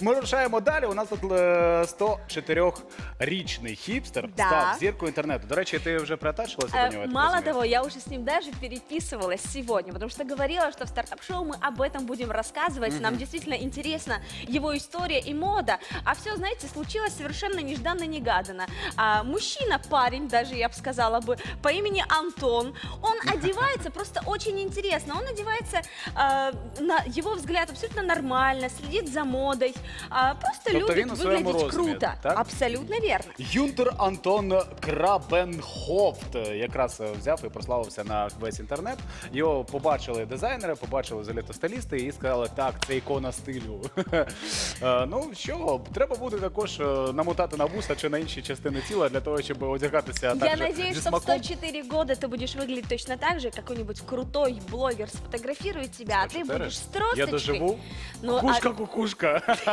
Ми рушаємо далі. У нас тут е, 104-річний хіпстер Да. став зіркою інтернету. До речі, ти вже приатачилася Э, до нього? я так Мало розумію? того, я уже с ним даже переписывалась сегодня, потому что говорила, что в стартап-шоу мы об этом будем рассказывать. Нам действительно интересна его история и мода. А все, знаете, случилось совершенно нежданно-негаданно. А, мужчина, парень, даже я бы сказала бы, по имени Антон, он одевается просто очень интересно. Он одевается, а, на его взгляд, абсолютно нормально, следит за модой. А, просто Тобто любит він у своєму выглядеть розумі, круто. так? Абсолютно верно. Юнтер Антон Крабенхофт якраз е, взяв і прославився на весь інтернет. Його побачили дизайнери, побачили взагалі стилісти і сказали, так, це ікона стилю. Е, Ну що, треба буде також е, намотати на вуса чи на інші частини тіла для того, щоб одягатися Я так же надеюсь, зі что в смаком. 104 года ты будешь выглядеть точно так же, какой-нибудь крутой блогер сфотографирует тебя, а ты 104? будешь с тросточкой. Я доживу. Ну, а- Кукушка,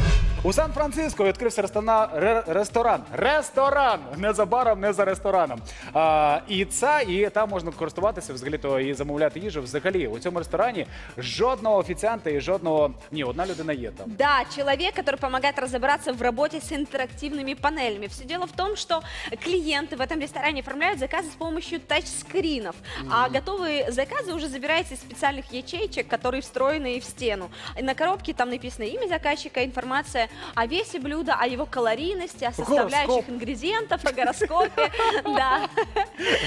У Сан-Франциско відкрився ресторан, ре- ресторан. Ресторан! Незабаром, не за рестораном. А, і це, і там можна користуватися взагалі то і замовляти їжу. Взагалі у цьому ресторані жодного офіціанта і жодного. Ні, одна людина є там. Да, человек, который помогает разобраться в работе с интерактивными панелями. Все дело в том, что клиенты в этом ресторане оформляют заказы с помощью тачскринов, а готовые заказы уже забираются из специальных ячеечек, которые встроены в стену. И на коробке там написано имя заказчика, информация о весе блюда, о его калорийности, о составляющих Гороскоп. ингредиентов, о гороскопе. Да.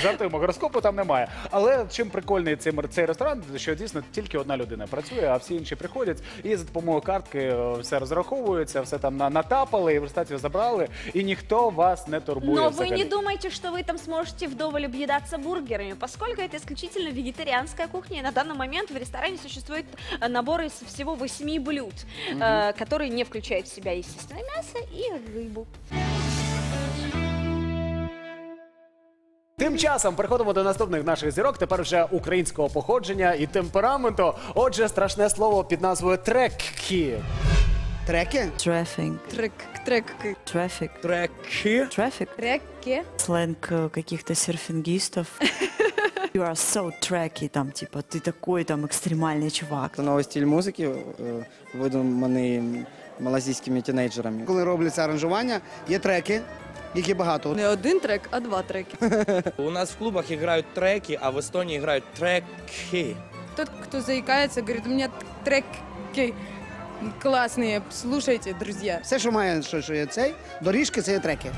Жартуємо, гороскопу там немає. Але чим прикольний цей, мер- цей ресторан, що дійсно тільки одна людина працює, а всі інші приходять і за допомогою картки е, все розраховується, все там на- натапали, і в результаті забрали, і ніхто вас не турбує. Но вы взагалі. не думайте, что вы там сможете вдоволь объедаться бургерами, поскольку это исключительно вегетарианская кухня. И на данный момент в ресторане существует э, набор из всего восьми блюд, э, которые не включают в себя, естественно, мясо и рыбу. Тим часом переходимо до наступних наших зірок. Тепер вже українського походження і темпераменту. Отже, страшне слово під назвою треккі. Треки? Traffic. Трек, трек, Traffic. Трекі? Traffic. треки. Сленг э, каких-то серфингистов. You are so tracky, там, типа, ты такой там экстремальный чувак. Це новий стиль музики, е, видуманий малазійськими тінейджерами. Коли робляться аранжування, є треки, їх є багато. Не один трек, а два треки. У нас в клубах играют треки, а в Эстонии играют треки. Тот, кто заикается, говорит, у меня треки классные, слушайте, друзья. Все, що має що, що є цей, доріжки це є треки.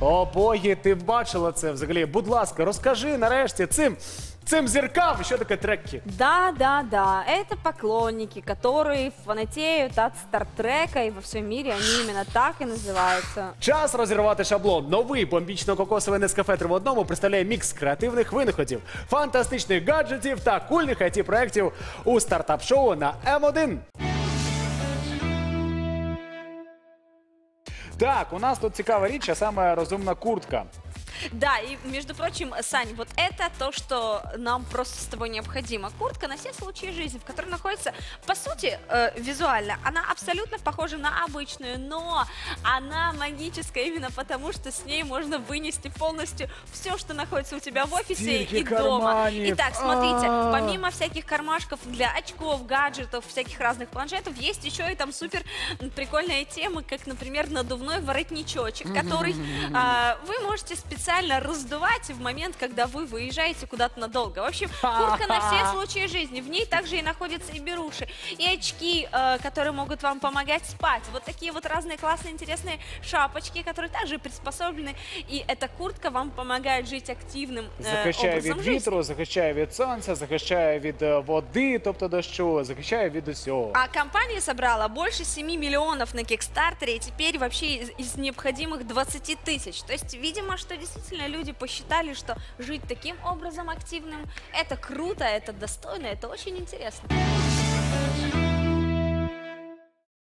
О, боги, ти бачила це взагалі. Будь ласка, розкажи нарешті цим, цим зіркам, що таке треккі. Да, да, да, это поклонники, которые фанатеют от Стартрека, и во всем мире они именно так и называются. Час розірвати шаблон. Новий бомбічно-кокосовий Нескафе три в одному представляє мікс креативних винаходів, фантастичних гаджетів та кульних it проєктів у стартап-шоу на М1. Так, у нас тут цікава річ, а саме розумна куртка. Да, и между прочим, Сань, вот это то, что нам просто с тобой необходимо. Куртка на все случаи жизни, в которой находится, по сути, э, визуально, она абсолютно похожа на обычную, но она магическая именно потому, что с ней можно вынести полностью все, что находится у тебя в офисе Стільки и дома. Итак, смотрите, А. помимо всяких кармашков для очков, гаджетов, всяких разных планшетов, есть еще и там супер прикольные темы, как, например, надувной воротничочек, который а, вы можете специально раздувать в момент, когда вы выезжаете куда-то надолго. В общем, куртка на все случаи жизни. В ней также и находятся и беруши, и очки, э, которые могут вам помогать спать. Вот такие вот разные классные, интересные шапочки, которые также приспособлены. И эта куртка вам помогает жить активным э, Захищає від образом жизни. вітру, захищає від сонця, захищає від е, води, тобто дощу, захищає від усього. А компания собрала больше 7 миллионов на Кикстартере и теперь вообще из, из необходимых 20 тысяч. То есть, видимо, что действительно люди посчитали, что жить таким образом активным, это круто, это достойно, это очень интересно.